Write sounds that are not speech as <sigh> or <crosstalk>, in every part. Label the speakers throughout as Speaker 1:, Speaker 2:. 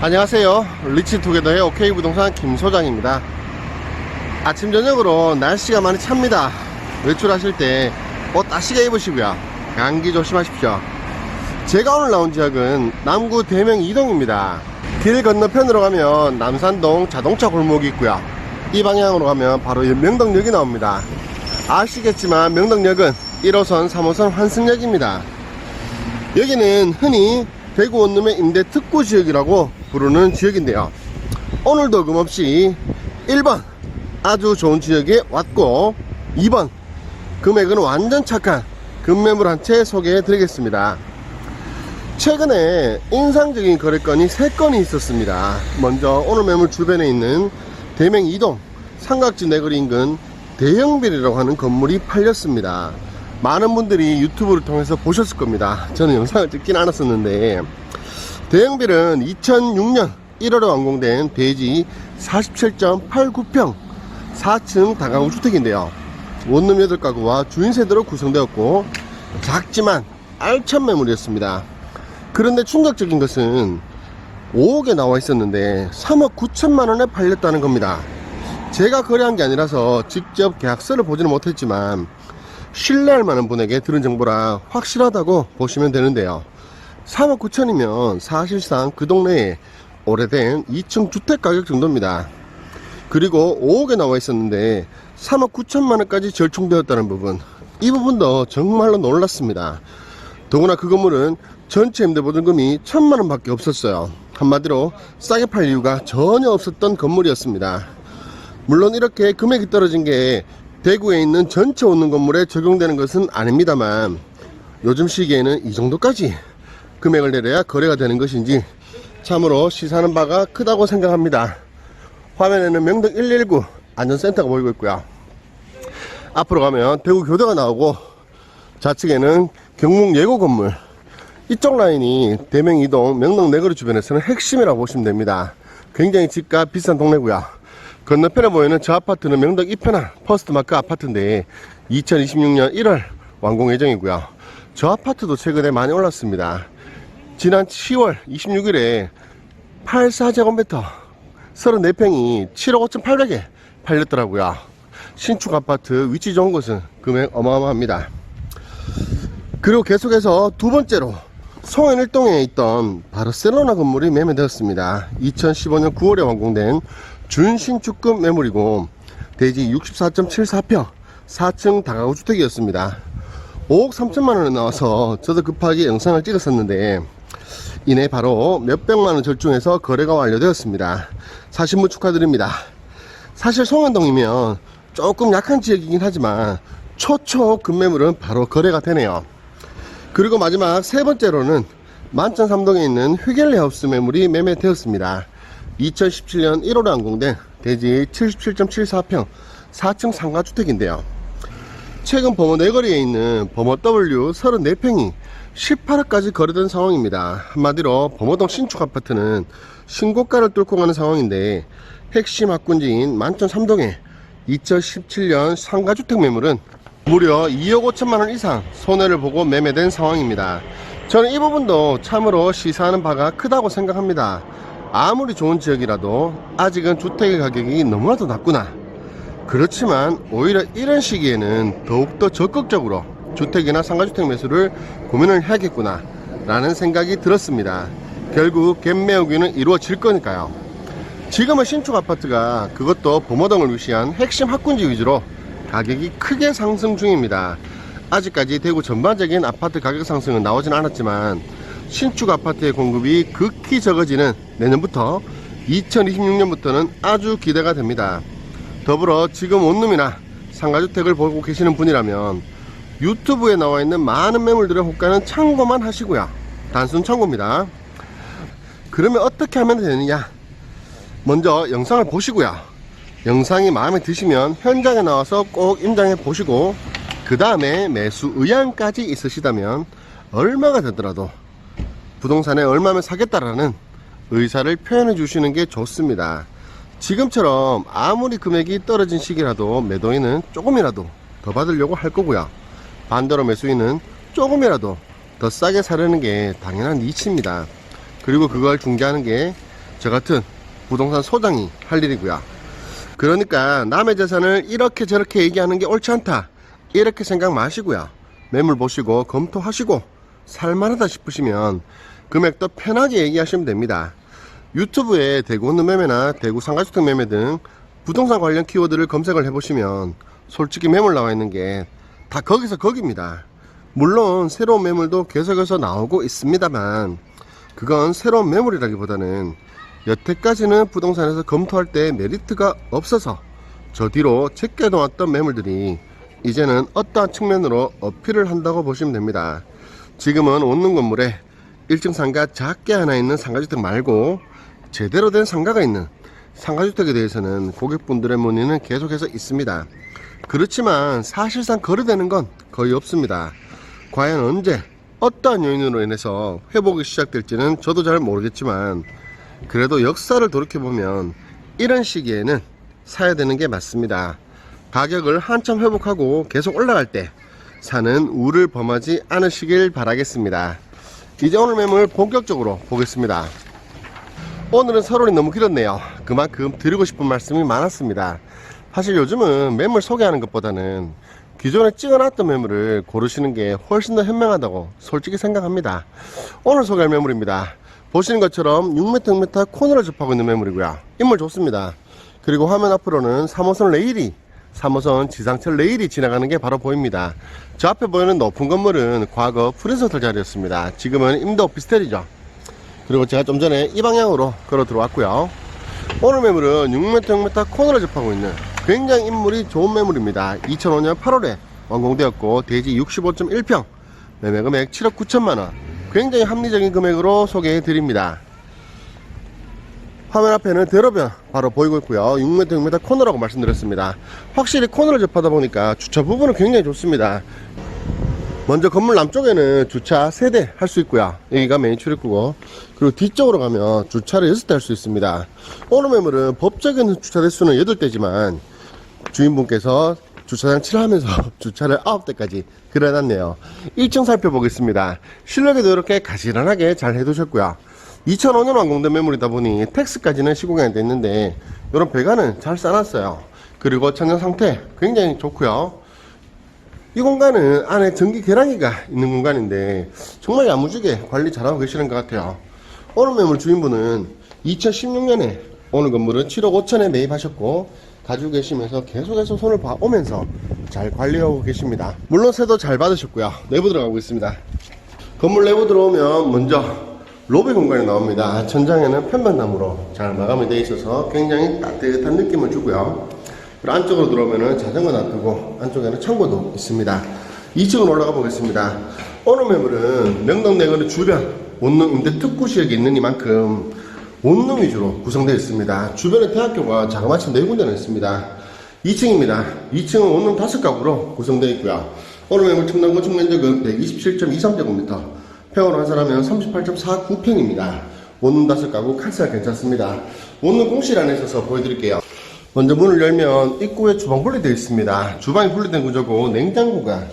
Speaker 1: 안녕하세요. 리치투게더의 OK 부동산 김소장입니다. 아침 저녁으로 날씨가 많이 찹니다. 외출하실 때옷 따시게 입으시고요. 감기 조심하십시오. 제가 오늘 나온 지역은 남구 대명 이동입니다. 길 건너편으로 가면 남산동 자동차 골목이 있고요. 이 방향으로 가면 바로 명덕역이 나옵니다. 아시겠지만 명덕역은 1호선, 3호선 환승역입니다. 여기는 흔히 대구 원룸의 임대 특구 지역이라고 부르는 지역인데요. 오늘도 금없이 1번 아주 좋은 지역에 왔고 2번 금액은 완전 착한 금매물 한 채 소개해 드리겠습니다. 최근에 인상적인 거래건이 3건이 있었습니다. 먼저 오늘 매물 주변에 있는 대명 이동 삼각지 내거리 인근 대형빌이라고 하는 건물이 팔렸습니다. 많은 분들이 유튜브를 통해서 보셨을 겁니다. 저는 영상을 찍진 않았었는데 대형빌은 2006년 1월에 완공된 대지 47.89평 4층 다가구 주택인데요. 원룸 8가구와 주인 세대로 구성되었고 작지만 알찬 매물이었습니다. 그런데 충격적인 것은 5억에 나와 있었는데 3억 9천만 원에 팔렸다는 겁니다. 제가 거래한 게 아니라서 직접 계약서를 보지는 못했지만 신뢰할 만한 분에게 들은 정보라 확실하다고 보시면 되는데요. 3억 9천이면 사실상 그 동네에 오래된 2층 주택 가격 정도입니다. 그리고 5억에 나와 있었는데 3억 9천만 원까지 절충되었다는 부분 이 부분도 정말로 놀랐습니다. 더구나 그 건물은 전체 임대보증금이 천만 원 밖에 없었어요. 한마디로 싸게 팔 이유가 전혀 없었던 건물이었습니다. 물론 이렇게 금액이 떨어진 게 대구에 있는 전체 오는 건물에 적용되는 것은 아닙니다만 요즘 시기에는 이 정도까지 금액을 내려야 거래가 되는 것인지 참으로 시사하는 바가 크다고 생각합니다. 화면에는 명덕 119 안전센터가 보이고 있고요. 앞으로 가면 대구 교대가 나오고 좌측에는 경북 예고 건물 이쪽 라인이 대명 이동 명동 내거리 주변에서는 핵심이라고 보시면 됩니다. 굉장히 집값 비싼 동네고요. 건너편에 보이는 저 아파트는 명덕 이편한 퍼스트마크 아파트인데 2026년 1월 완공 예정이고요. 저 아파트도 최근에 많이 올랐습니다. 지난 10월 26일에 84제곱미터 34평이 7억 5,800에 팔렸더라고요. 신축 아파트 위치 좋은 곳은 금액 어마어마합니다. 그리고 계속해서 두 번째로 송현 일동에 있던 바르셀로나 건물이 매매되었습니다. 2015년 9월에 완공된 준신축급 매물이고 대지 64.74평 4층 다가구 주택이었습니다. 5억 3천만 원에 나와서 저도 급하게 영상을 찍었었는데 이내 바로 몇백만 원 절충해서 거래가 완료되었습니다. 사신문 축하드립니다. 사실 송현동이면 조금 약한 지역이긴 하지만 초초 급매물은 바로 거래가 되네요. 그리고 마지막 세 번째로는 만천 삼동에 있는 휘겔리 하우스 매물이 매매되었습니다. 2017년 1월에 완공된 대지 77.74평 4층 상가주택인데요. 최근 범어 내거리에 있는 범어 W 34평이 18억까지 거래된 상황입니다. 한마디로 범어동 신축 아파트는 신고가를 뚫고 가는 상황인데 핵심 학군지인 만천 3동의 2017년 상가주택 매물은 무려 2억 5천만 원 이상 손해를 보고 매매된 상황입니다. 저는 이 부분도 참으로 시사하는 바가 크다고 생각합니다. 아무리 좋은 지역이라도 아직은 주택의 가격이 너무나도 낮구나. 그렇지만 오히려 이런 시기에는 더욱더 적극적으로 주택이나 상가주택 매수를 고민을 해야겠구나 라는 생각이 들었습니다. 결국 갭 메우기는 이루어질 거니까요. 지금은 신축 아파트가 그것도 범어동을 위시한 핵심 학군지 위주로 가격이 크게 상승 중입니다. 아직까지 대구 전반적인 아파트 가격 상승은 나오진 않았지만 신축 아파트의 공급이 극히 적어지는 내년부터 2026년부터는 아주 기대가 됩니다. 더불어 지금 원룸이나 상가주택을 보고 계시는 분이라면 유튜브에 나와 있는 많은 매물들의 호가는 참고만 하시고요. 단순 참고입니다. 그러면 어떻게 하면 되느냐? 먼저 영상을 보시고요. 영상이 마음에 드시면 현장에 나와서 꼭 임장해 보시고 그 다음에 매수 의향까지 있으시다면 얼마가 되더라도 부동산에 얼마면 사겠다라는 의사를 표현해 주시는 게 좋습니다. 지금처럼 아무리 금액이 떨어진 시기라도 매도인은 조금이라도 더 받으려고 할 거고요. 반대로 매수인은 조금이라도 더 싸게 사려는 게 당연한 이치입니다. 그리고 그걸 중개하는 게 저 같은 부동산 소장이 할 일이고요. 그러니까 남의 재산을 이렇게 저렇게 얘기하는 게 옳지 않다. 이렇게 생각 마시고요. 매물 보시고 검토하시고 살만하다 싶으시면 금액도 편하게 얘기하시면 됩니다. 유튜브에 대구 온누 매매나 대구 상가주택 매매 등 부동산 관련 키워드를 검색을 해보시면 솔직히 매물 나와 있는 게 다 거기서 거기입니다. 물론 새로운 매물도 계속해서 나오고 있습니다만 그건 새로운 매물이라기보다는 여태까지는 부동산에서 검토할 때 메리트가 없어서 저 뒤로 제껴놓았던 매물들이 이제는 어떠한 측면으로 어필을 한다고 보시면 됩니다. 지금은 오는 건물에 1층 상가 작게 하나 있는 상가주택 말고 제대로 된 상가가 있는 상가주택에 대해서는 고객분들의 문의는 계속해서 있습니다. 그렇지만 사실상 거래되는 건 거의 없습니다. 과연 언제 어떠한 요인으로 인해서 회복이 시작될지는 저도 잘 모르겠지만 그래도 역사를 돌이켜보면 이런 시기에는 사야 되는 게 맞습니다. 가격을 한참 회복하고 계속 올라갈 때 사는 우를 범하지 않으시길 바라겠습니다. 이제 오늘 매물 본격적으로 보겠습니다. 오늘은 서론이 너무 길었네요. 그만큼 드리고 싶은 말씀이 많았습니다. 사실 요즘은 매물 소개하는 것보다는 기존에 찍어놨던 매물을 고르시는 게 훨씬 더 현명하다고 솔직히 생각합니다. 오늘 소개할 매물입니다. 보시는 것처럼 6m, 6m 코너를 접하고 있는 매물이고요. 인물 좋습니다. 그리고 화면 앞으로는 3호선 레일이 3호선 지상철 레일이 지나가는 게 바로 보입니다. 저 앞에 보이는 높은 건물은 과거 프린스호텔 자리였습니다. 지금은 임도 오피스텔이죠. 그리고 제가 좀 전에 이 방향으로 걸어 들어왔고요. 오늘 매물은 6m, 6m 코너를 접하고 있는 굉장히 인물이 좋은 매물입니다. 2005년 8월에 완공되었고 대지 65.1평 매매 금액 7억 9천만 원. 굉장히 합리적인 금액으로 소개해 드립니다. 화면 앞에는 대로변 바로 보이고 있고요. 6m, 6m 코너라고 말씀드렸습니다. 확실히 코너를 접하다 보니까 주차 부분은 굉장히 좋습니다. 먼저 건물 남쪽에는 주차 3대 할 수 있고요. 여기가 메인 출입구고 그리고 뒤쪽으로 가면 주차를 6대 할 수 있습니다. 오늘 매물은 법적인 주차 대수는 8대지만 주인분께서 주차장 칠하면서 <laughs> 주차를 9대까지 그려놨네요. 1층 살펴보겠습니다. 실내에도 이렇게 가지런하게 잘 해두셨고요. 2005년 완공된 매물이다 보니 텍스까지는 시공이 안 됐는데 이런 배관은 잘 싸놨어요. 그리고 천장 상태 굉장히 좋고요. 이 공간은 안에 전기 계량기가 있는 공간인데 정말 야무지게 관리 잘하고 계시는 것 같아요. 오늘 매물 주인분은 2016년에 오늘 건물은 7억 5천에 매입하셨고 가지고 계시면서 계속해서 손을 봐오면서 잘 관리하고 계십니다. 물론 새도 잘 받으셨고요. 내부 들어가고 있습니다. 건물 내부 들어오면 먼저 로비 공간이 나옵니다. 천장에는 편백나무로 잘 마감이 되어 있어서 굉장히 따뜻한 느낌을 주고요. 그리고 안쪽으로 들어오면 자전거 놔두고 안쪽에는 창고도 있습니다. 2층으로 올라가 보겠습니다. 오늘 매물은 명동 내거리 주변 원룸 임대 특구 시역이 있는 이만큼 원룸 위주로 구성되어 있습니다. 주변에 대학교가 자그마치 네 군데는 있습니다. 2층입니다. 2층은 원룸 5가구로 구성되어 있고요. 오늘 매물 첨단 건축 면적은 127.23제곱미터, 평으로 환산하면 38.49평입니다. 원룸 5가구 칸스가 괜찮습니다. 원룸 공실 안에 있어서 보여드릴게요. 먼저 문을 열면 입구에 주방 분리되어 있습니다. 주방이 분리된 구조고 냉장고가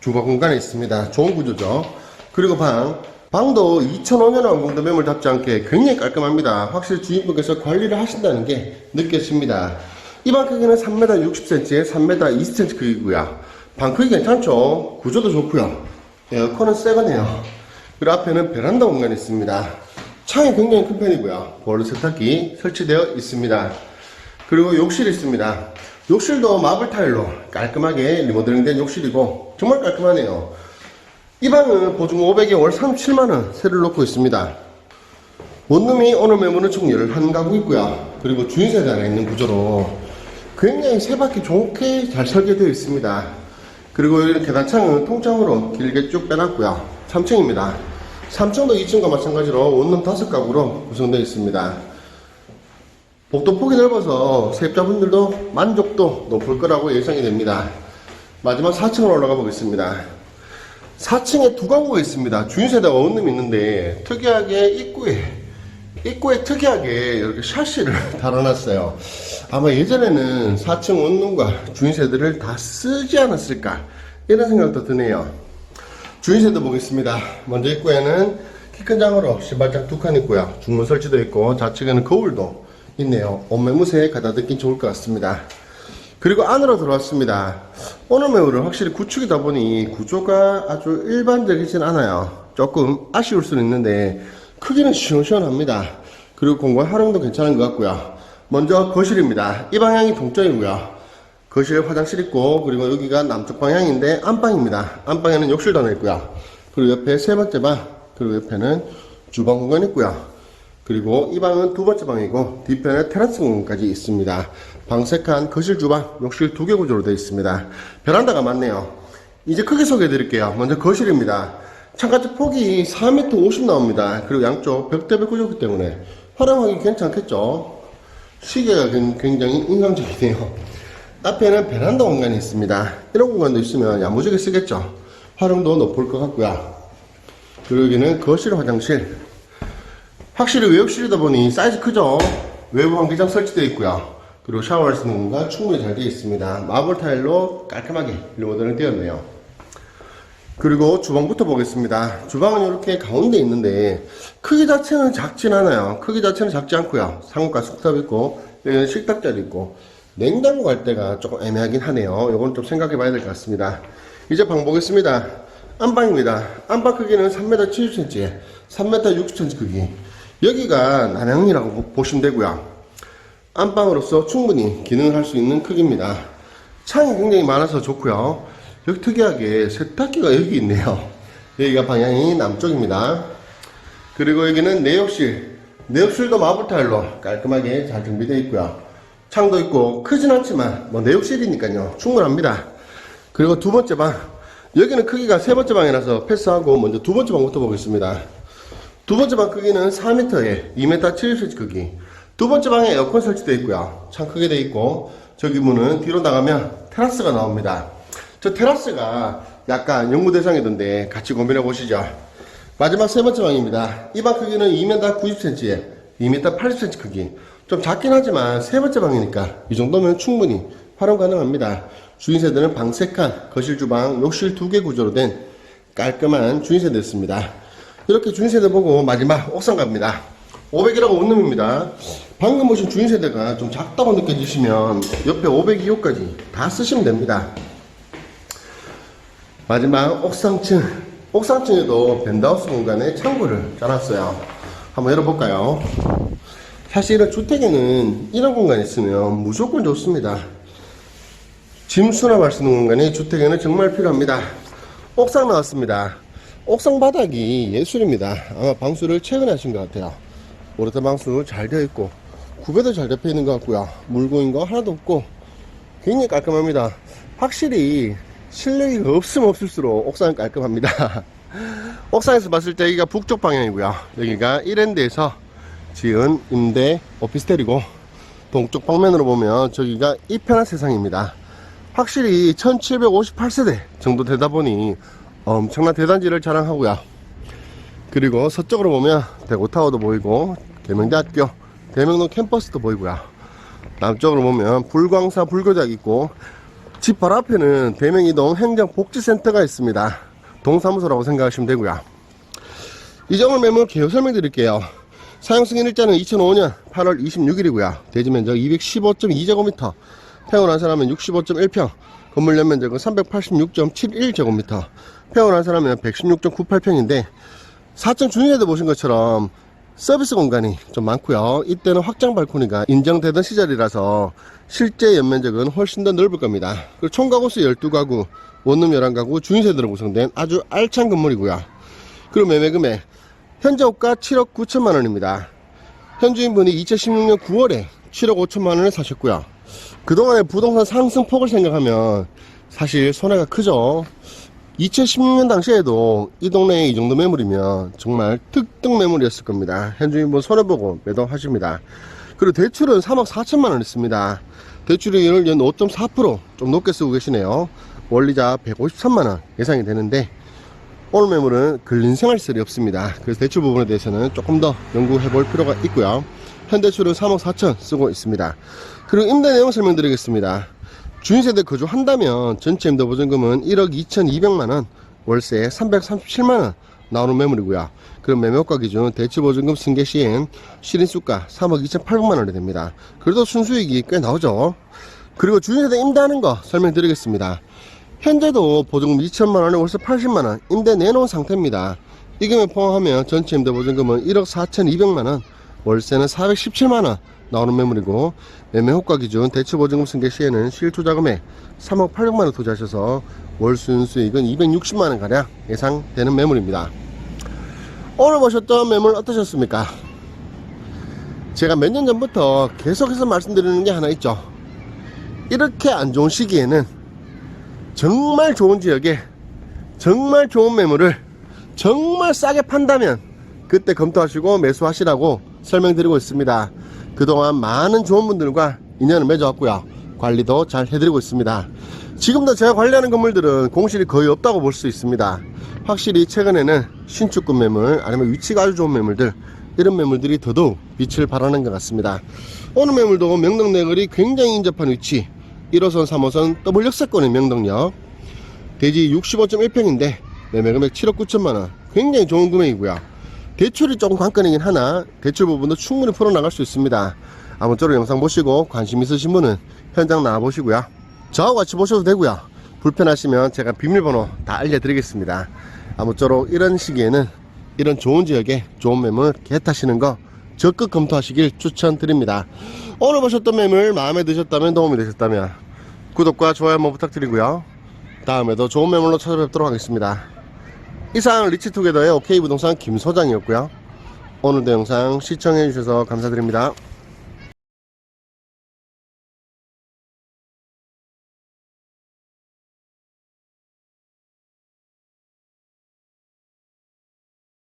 Speaker 1: 주방 공간에 있습니다. 좋은 구조죠. 그리고 방. 방도 2005년 완공된 매물답지 않게 굉장히 깔끔합니다. 확실히 주인분께서 관리를 하신다는 게 느껴집니다. 이 방 크기는 3m 60cm에 3m 20cm 크기고요. 방 크기 괜찮죠? 구조도 좋고요. 에어컨은 새거네요. 그리고 앞에는 베란다 공간이 있습니다. 창이 굉장히 큰 편이고요. 보일러 세탁기 설치되어 있습니다. 그리고 욕실이 있습니다. 욕실도 마블 타일로 깔끔하게 리모델링된 욕실이고 정말 깔끔하네요. 이 방은 보증 500에 월 37만원 세를 놓고 있습니다. 원룸이 오늘 매물은 총 11가구 있고요. 그리고 주인세대 안에 있는 구조로 굉장히 세바퀴 좋게 잘 설계되어 있습니다. 그리고 계단창은 통창으로 길게 쭉 빼놨고요. 3층입니다. 3층도 2층과 마찬가지로 원룸 5가구로 구성되어 있습니다. 복도 폭이 넓어서 세입자분들도 만족도 높을 거라고 예상이 됩니다. 마지막 4층으로 올라가 보겠습니다. 4층에 두 가구가 있습니다. 주인세대가 원룸이 있는데 특이하게 입구에 입구에 특이하게 이렇게 샤시를 <laughs> 달아놨어요. 아마 예전에는 4층 원룸과 주인세대를 다 쓰지 않았을까 이런 생각도 드네요. 주인세대 보겠습니다. 먼저 입구에는 키 큰 장으로 신발장 두 칸 있고요. 중문 설치도 있고 좌측에는 거울도 있네요. 옷매무새 가다 듣긴 좋을 것 같습니다. 그리고 안으로 들어왔습니다. 오늘 매물은 확실히 구축이다 보니 구조가 아주 일반적이진 않아요. 조금 아쉬울 수는 있는데 크기는 시원시원합니다. 그리고 공간 활용도 괜찮은 것 같고요. 먼저 거실입니다. 이 방향이 동쪽이고요. 거실에 화장실 있고 그리고 여기가 남쪽 방향인데 안방입니다. 안방에는 욕실도 하나 있고요. 그리고 옆에 세 번째 방 그리고 옆에는 주방 공간 있고요. 그리고 이 방은 두 번째 방이고 뒤편에 테라스 공간까지 있습니다. 방색한 거실 주방 욕실 두 개 구조로 되어 있습니다. 베란다가 많네요. 이제 크게 소개해 드릴게요. 먼저 거실입니다. 창가쪽 폭이 4m 50 나옵니다. 그리고 양쪽 벽대벽 구조기 때문에 활용하기 괜찮겠죠? 시계가 굉- 굉장히 인상적이네요. 앞에는 베란다 공간이 있습니다. 이런 공간도 있으면 야무지게 쓰겠죠. 활용도 높을 것 같고요. 그리고 여기는 거실 화장실. 확실히 외욕실이다 보니 사이즈 크죠? 외부 환기장 설치되어 있고요. 그리고 샤워할 수 있는 공간 충분히 잘 되어 있습니다. 마블 타일로 깔끔하게 리모델링 되었네요. 그리고 주방부터 보겠습니다. 주방은 이렇게 가운데 있는데 크기 자체는 작진 않아요. 크기 자체는 작지 않고요. 상업과 숙탑 있고 여기는 식탁 자리 있고 냉장고 갈 때가 조금 애매하긴 하네요. 이건 좀 생각해 봐야 될 것 같습니다. 이제 방 보겠습니다. 안방입니다. 안방 크기는 3m 70cm, 3m 60cm 크기. 여기가 난양이라고 보- 보시면 되고요. 안방으로서 충분히 기능을 할 수 있는 크기입니다. 창이 굉장히 많아서 좋고요. 여기 특이하게 세탁기가 여기 있네요. 여기가 방향이 남쪽입니다. 그리고 여기는 내욕실. 내욕실도 마블 타일로 깔끔하게 잘 준비되어 있고요. 창도 있고 크진 않지만 뭐 내욕실이니까요. 충분합니다. 그리고 두 번째 방. 여기는 크기가 세 번째 방이라서 패스하고 먼저 두 번째 방부터 보겠습니다. 두 번째 방 크기는 4m에 2m 70cm 크기. 두 번째 방에 에어컨 설치되어 있고요. 창 크게 되어 있고 저기 문은 뒤로 나가면 테라스가 나옵니다. 저 테라스가 약간 연구 대상이던데 같이 고민해 보시죠. 마지막 세 번째 방입니다. 이 방 크기는 2m 90cm에 2m 80cm 크기. 좀 작긴 하지만 세 번째 방이니까 이 정도면 충분히 활용 가능합니다. 주인 세대는 방 3칸, 거실 주방, 욕실 2개 구조로 된 깔끔한 주인 세대였습니다. 이렇게 주인 세대 보고 마지막 옥상 갑니다. 500이라고 원룸입니다. 방금 보신 주인 세대가 좀 작다고 느껴지시면 옆에 502호까지 다 쓰시면 됩니다. 마지막 옥상층. 옥상층에도 벤다우스 공간에 창고를 짜놨어요. 한번 열어볼까요? 사실은 주택에는 이런 공간이 있으면 무조건 좋습니다. 짐 수납할 수 있는 공간이 주택에는 정말 필요합니다. 옥상 나왔습니다. 옥상 바닥이 예술입니다. 아마 방수를 최근에 하신 것 같아요. 오래된 방수 잘 되어 있고 구배도 잘 잡혀 있는 것 같고요. 물고인 거 하나도 없고 굉장히 깔끔합니다. 확실히 실내기가 없으면 없을수록 옥상은 깔끔합니다. <laughs> 옥상에서 봤을 때 여기가 북쪽 방향이고요. 여기가 1엔드에서 지은 임대 오피스텔이고 동쪽 방면으로 보면 저기가 이편한 세상입니다. 확실히 1758세대 정도 되다 보니 엄청난 대단지를 자랑하고요. 그리고 서쪽으로 보면 대구타워도 보이고 계명대학교 대명동 캠퍼스도 보이고요. 남쪽으로 보면 불광사 불교대학 있고 집 바로 앞에는 대명이동 행정복지센터가 있습니다. 동사무소라고 생각하시면 되고요. 오늘 매물 개요 설명드릴게요. 사용 승인 일자는 2005년 8월 26일이고요. 대지 면적 215.2제곱미터, 태어난 사람은 65.1평, 건물 연면적은 386.71제곱미터, 태어난 사람은 116.98평인데 4층 주인에도 보신 것처럼 서비스 공간이 좀 많고요. 이때는 확장 발코니가 인정되던 시절이라서 실제 연면적은 훨씬 더 넓을 겁니다. 그리고 총가구수 12가구, 원룸 11가구, 주인세대로 구성된 아주 알찬 건물이고요. 그리고 매매 금액 현재 호가 7억 9천만 원입니다. 현주인분이 2016년 9월에 7억 5천만 원을 사셨고요. 그동안의 부동산 상승폭을 생각하면 사실 손해가 크죠. 2016년 당시에도 이 동네에 이 정도 매물이면 정말 특등 매물이었을 겁니다. 현주인분 손해보고 매도하십니다. 그리고 대출은 3억 4천만 원 있습니다. 대출이율 연 5.4%좀 높게 쓰고 계시네요. 원리자 153만 원 예상이 되는데 오늘 매물은 근린생활시설이 없습니다. 그래서 대출 부분에 대해서는 조금 더 연구해 볼 필요가 있고요. 현대출은 3억 4천 쓰고 있습니다. 그리고 임대 내용 설명드리겠습니다. 주인세대 거주한다면 전체 임대 보증금은 1억 2,200만 원, 월세 337만 원 나오는 매물이고요. 그럼 매매효과 기준 대출보증금 승계 시엔 실인수가 3억 2,800만 원이 됩니다. 그래도 순수익이 꽤 나오죠. 그리고 주인세대 임대하는 거 설명드리겠습니다. 현재도 보증금 2천만 원에 월세 80만 원 임대 내놓은 상태입니다. 이 금액 포함하면 전체 임대 보증금은 1억 4,200만 원, 월세는 417만 원 나오는 매물이고 매매 효과 기준 대출 보증금 승계 시에는 실투자금액 3억 800만 원 투자하셔서 월 순수익은 260만 원 가량 예상되는 매물입니다. 오늘 보셨던 매물 어떠셨습니까? 제가 몇 년 전부터 계속해서 말씀드리는 게 하나 있죠. 이렇게 안 좋은 시기에는 정말 좋은 지역에 정말 좋은 매물을 정말 싸게 판다면 그때 검토하시고 매수하시라고 설명드리고 있습니다. 그동안 많은 좋은 분들과 인연을 맺어왔고요. 관리도 잘 해드리고 있습니다. 지금도 제가 관리하는 건물들은 공실이 거의 없다고 볼 수 있습니다. 확실히 최근에는 신축급 매물 아니면 위치가 아주 좋은 매물들 이런 매물들이 더더욱 빛을 발하는 것 같습니다. 오늘 매물도 명동 내거리 굉장히 인접한 위치 1호선 3호선 더블 역세권의 명동역 대지 65.1평인데 매매 금액 7억 9천만원 굉장히 좋은 금액이고요 대출이 조금 관건이긴 하나 대출 부분도 충분히 풀어나갈 수 있습니다. 아무쪼록 영상 보시고 관심 있으신 분은 현장 나와보시고요. 저하고 같이 보셔도 되고요. 불편하시면 제가 비밀번호 다 알려드리겠습니다. 아무쪼록 이런 시기에는 이런 좋은 지역에 좋은 매물 겟하시는 거 적극 검토하시길 추천드립니다. 오늘 보셨던 매물 마음에 드셨다면 도움이 되셨다면 구독과 좋아요 한번 부탁드리고요. 다음에도 좋은 매물로 찾아뵙도록 하겠습니다. 이상 리치투게더의 OK 부동산 김 소장이었고요. 오늘도 영상 시청해주셔서 감사드립니다.